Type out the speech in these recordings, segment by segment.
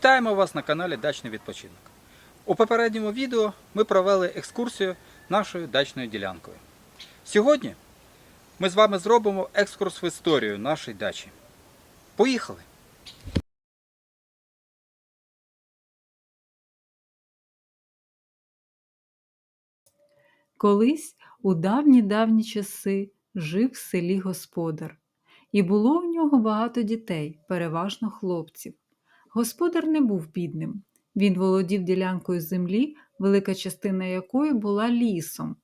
Вітаємо вас на каналі Дачний відпочинок. У попередньому відео ми провели екскурсію нашою дачною ділянкою. Сьогодні ми з вами зробимо екскурс в історію нашої дачі. Поїхали! Колись у давні-давні часи жив в селі господар, і було в нього багато дітей, переважно хлопців. Господар не був бідним. Він володів ділянкою землі, велика частина якої була лісом.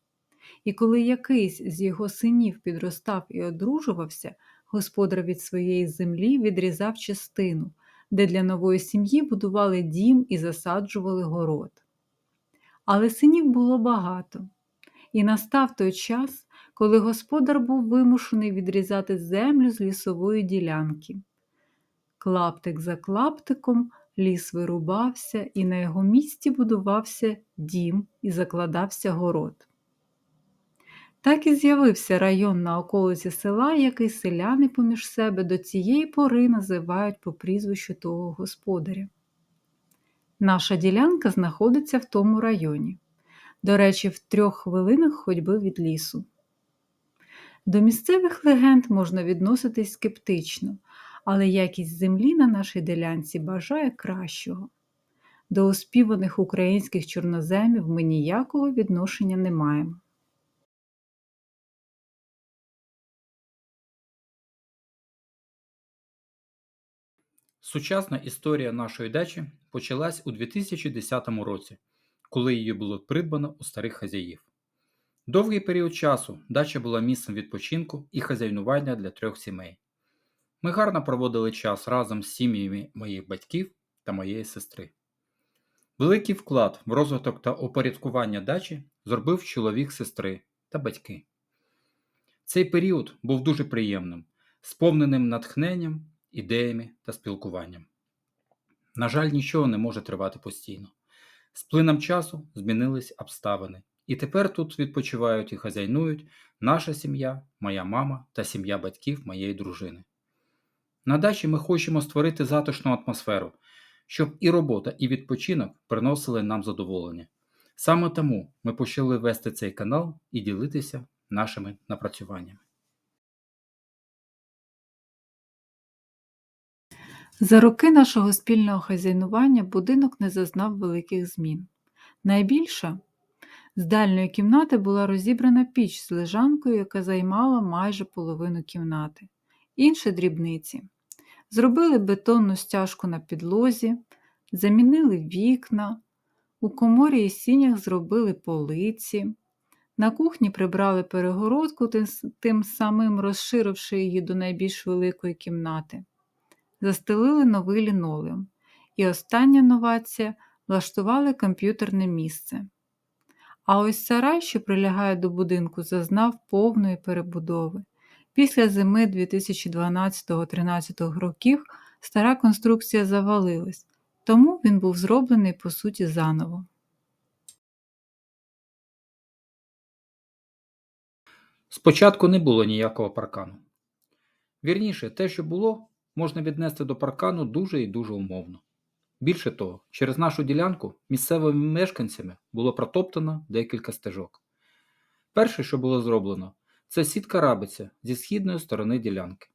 І коли якийсь з його синів підростав і одружувався, господар від своєї землі відрізав частину, де для нової сім'ї будували дім і засаджували город. Але синів було багато. І настав той час, коли господар був вимушений відрізати землю з лісової ділянки. Клаптик за клаптиком ліс вирубався, і на його місці будувався дім і закладався город. Так і з'явився район на околиці села, який селяни поміж себе до цієї пори називають по прізвищу того господаря. Наша ділянка знаходиться в тому районі до речі, в трьох хвилинах ходьби від лісу. До місцевих легенд можна відноситись скептично, але якість землі на нашій ділянці бажає кращого. До оспіваних українських чорноземів ми ніякого відношення не маємо. Сучасна історія нашої дачі почалась у 2010 році, коли її було придбано у старих хазяїв. Довгий період часу дача була місцем відпочинку і хазяйнування для трьох сімей. Ми гарно проводили час разом з сім'ями моїх батьків та моєї сестри. Великий вклад в розвиток та упорядкування дачі зробив чоловік сестри та батьки. Цей період був дуже приємним, сповненим натхненням, ідеями та спілкуванням. На жаль, нічого не може тривати постійно. З плином часу змінились обставини, і тепер тут відпочивають і хазяйнують наша сім'я, моя мама та сім'я батьків моєї дружини. На дачі ми хочемо створити затишну атмосферу, щоб і робота, і відпочинок приносили нам задоволення. Саме тому ми почали вести цей канал і ділитися нашими напрацюваннями. За роки нашого спільного хазяйнування будинок не зазнав великих змін. Найбільша з дальньої кімнати була розібрана піч з лежанкою, яка займала майже половину кімнати. Інші дрібниці. Зробили бетонну стяжку на підлозі, замінили вікна, у коморі і сінях зробили полиці, на кухні прибрали перегородку, тим, самим розширивши її до найбільш великої кімнати застелили новий лінолеум. І остання новація влаштували комп'ютерне місце. А ось сарай, що прилягає до будинку, зазнав повної перебудови. Після зими 2012-13 років стара конструкція завалилась, тому він був зроблений по суті заново. Спочатку не було ніякого паркану. Вірніше, те, що було, можна віднести до паркану дуже і дуже умовно. Більше того, через нашу ділянку місцевими мешканцями було протоптано декілька стежок. Перше, що було зроблено, це сітка рабиця зі східної сторони ділянки.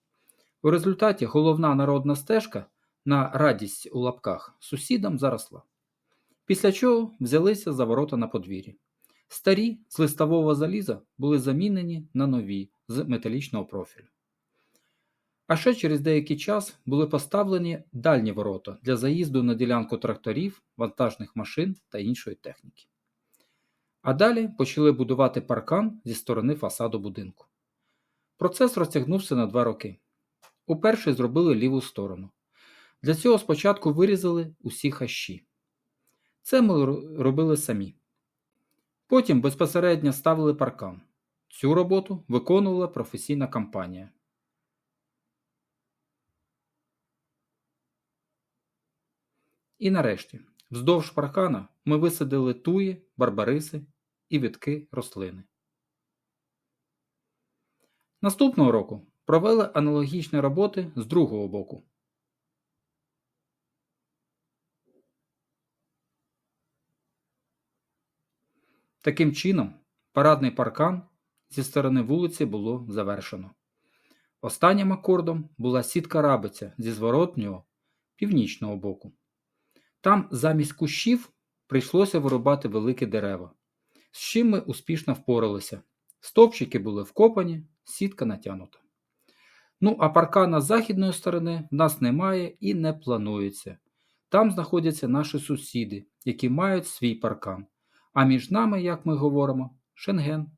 У результаті головна народна стежка на радість у лапках сусідам заросла. Після чого взялися за ворота на подвір'ї. Старі з листового заліза були замінені на нові з металічного профілю. А ще через деякий час були поставлені дальні ворота для заїзду на ділянку тракторів, вантажних машин та іншої техніки. А далі почали будувати паркан зі сторони фасаду будинку. Процес розтягнувся на два роки. Уперше зробили ліву сторону. Для цього спочатку вирізали усі хащі. Це ми робили самі. Потім безпосередньо ставили паркан. Цю роботу виконувала професійна компанія. І нарешті, вздовж паркана ми висадили туї, барбариси і вітки рослини. Наступного року провели аналогічні роботи з другого боку. Таким чином, парадний паркан зі сторони вулиці було завершено. Останнім акордом була сітка рабиця зі зворотнього північного боку. Там замість кущів прийшлося вирубати великі дерева, з чим ми успішно впоралися. Стовпчики були вкопані, сітка натягнута. Ну, а паркана з західної сторони в нас немає і не планується. Там знаходяться наші сусіди, які мають свій паркан. А між нами, як ми говоримо, Шенген.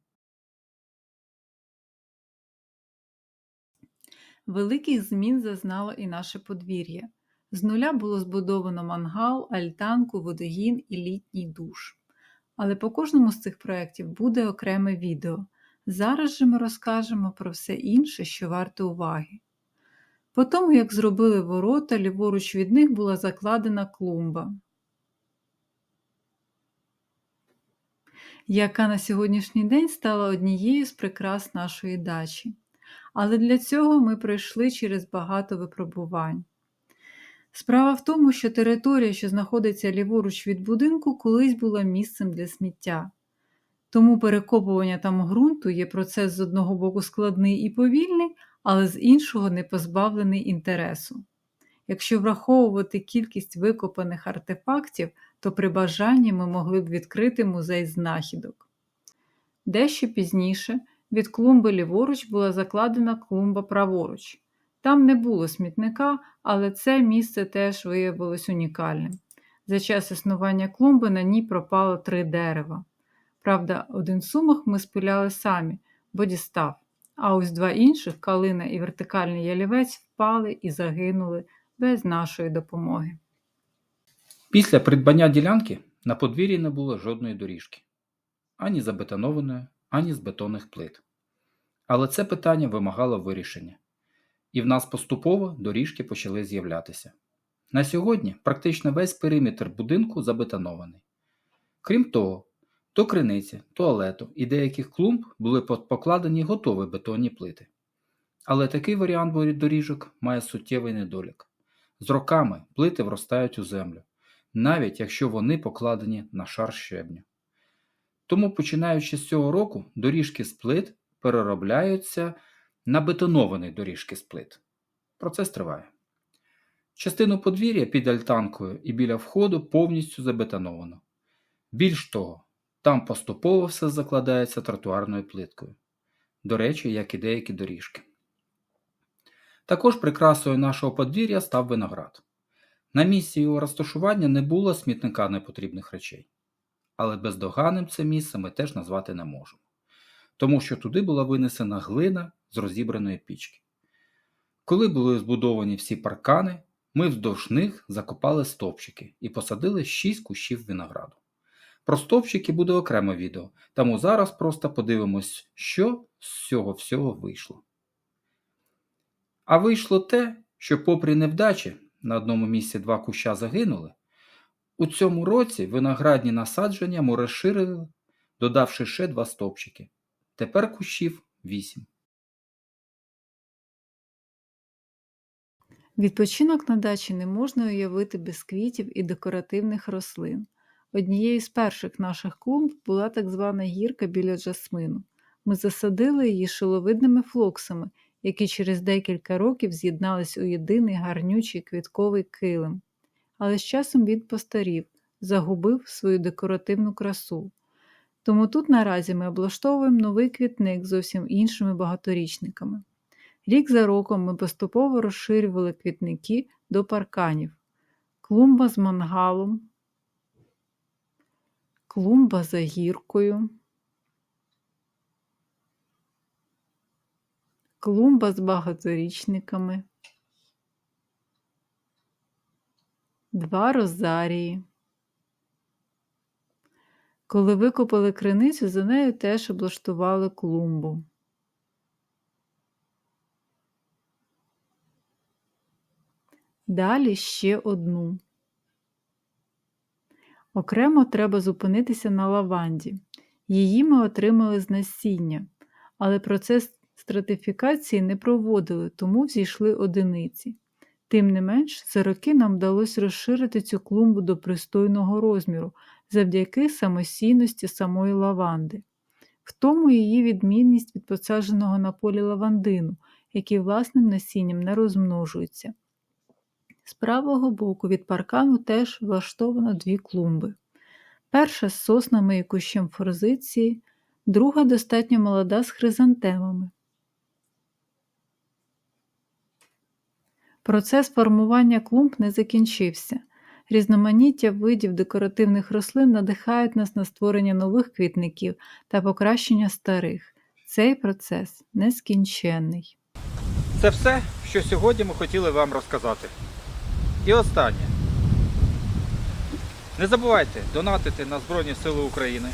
Великих змін зазнало і наше подвір'я. З нуля було збудовано мангал, альтанку, водогін і літній душ. Але по кожному з цих проєктів буде окреме відео. Зараз же ми розкажемо про все інше, що варто уваги. По тому, як зробили ворота, ліворуч від них була закладена клумба, яка на сьогоднішній день стала однією з прикрас нашої дачі. Але для цього ми пройшли через багато випробувань. Справа в тому, що територія, що знаходиться ліворуч від будинку, колись була місцем для сміття. Тому перекопування там ґрунту є процес з одного боку складний і повільний, але з іншого не позбавлений інтересу. Якщо враховувати кількість викопаних артефактів, то при бажанні ми могли б відкрити музей знахідок. Дещо пізніше від клумби ліворуч була закладена клумба праворуч. Там не було смітника, але це місце теж виявилось унікальним. За час існування клумби на ній пропало три дерева. Правда, один сумах ми спиляли самі, бо дістав, а ось два інших калина і вертикальний ялівець впали і загинули без нашої допомоги. Після придбання ділянки на подвір'ї не було жодної доріжки, ані забетонованої, ані з бетонних плит. Але це питання вимагало вирішення, і в нас поступово доріжки почали з'являтися. На сьогодні практично весь периметр будинку забетонований. Крім того, до криниці, туалету і деяких клумб були покладені готові бетонні плити. Але такий варіант доріжок має суттєвий недолік. З роками плити вростають у землю, навіть якщо вони покладені на шар щебню. Тому, починаючи з цього року, доріжки з плит переробляються на бетоновані доріжки з плит. Процес триває. Частину подвір'я під альтанкою і біля входу повністю забетоновано. Більш того, там поступово все закладається тротуарною плиткою. До речі, як і деякі доріжки. Також прикрасою нашого подвір'я став виноград. На місці його розташування не було смітника непотрібних речей. Але бездоганним це місце ми теж назвати не можемо, тому що туди була винесена глина з розібраної пічки. Коли були збудовані всі паркани, ми вздовж них закопали стовпчики і посадили 6 кущів винограду. Про стовпчики буде окреме відео, тому зараз просто подивимось, що з цього всього вийшло. А вийшло те, що, попри невдачі, на одному місці два куща загинули, у цьому році виноградні насадження ми розширили, додавши ще два стовпчики. Тепер кущів вісім. Відпочинок на дачі не можна уявити без квітів і декоративних рослин. Однією з перших наших клумб була так звана гірка біля жасмину. Ми засадили її шиловидними флоксами, які через декілька років з'єднались у єдиний гарнючий квітковий килим. Але з часом він постарів, загубив свою декоративну красу. Тому тут наразі ми облаштовуємо новий квітник з зовсім іншими багаторічниками. Рік за роком ми поступово розширювали квітники до парканів, клумба з мангалом, клумба за гіркою, клумба з багаторічниками, два розарії. Коли викопали криницю, за нею теж облаштували клумбу. Далі ще одну. Окремо треба зупинитися на лаванді. Її ми отримали з насіння, але процес стратифікації не проводили, тому зійшли одиниці. Тим не менш, за роки нам вдалося розширити цю клумбу до пристойного розміру, завдяки самостійності самої лаванди. В тому її відмінність від посадженого на полі лавандину, який власним насінням не розмножується. З правого боку від паркану теж влаштовано дві клумби. Перша з соснами і кущем форзиції, друга достатньо молода з хризантемами. Процес формування клумб не закінчився. Різноманіття видів декоративних рослин надихають нас на створення нових квітників та покращення старих. Цей процес нескінченний. Це все, що сьогодні ми хотіли вам розказати. І останнє. Не забувайте донатити на Збройні Сили України.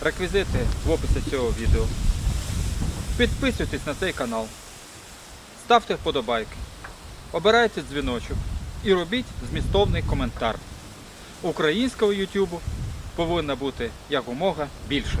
Реквізити в описі цього відео. Підписуйтесь на цей канал. Ставте вподобайки. Обирайте дзвіночок і робіть змістовний коментар. Українського Ютубу повинна бути якомога більше.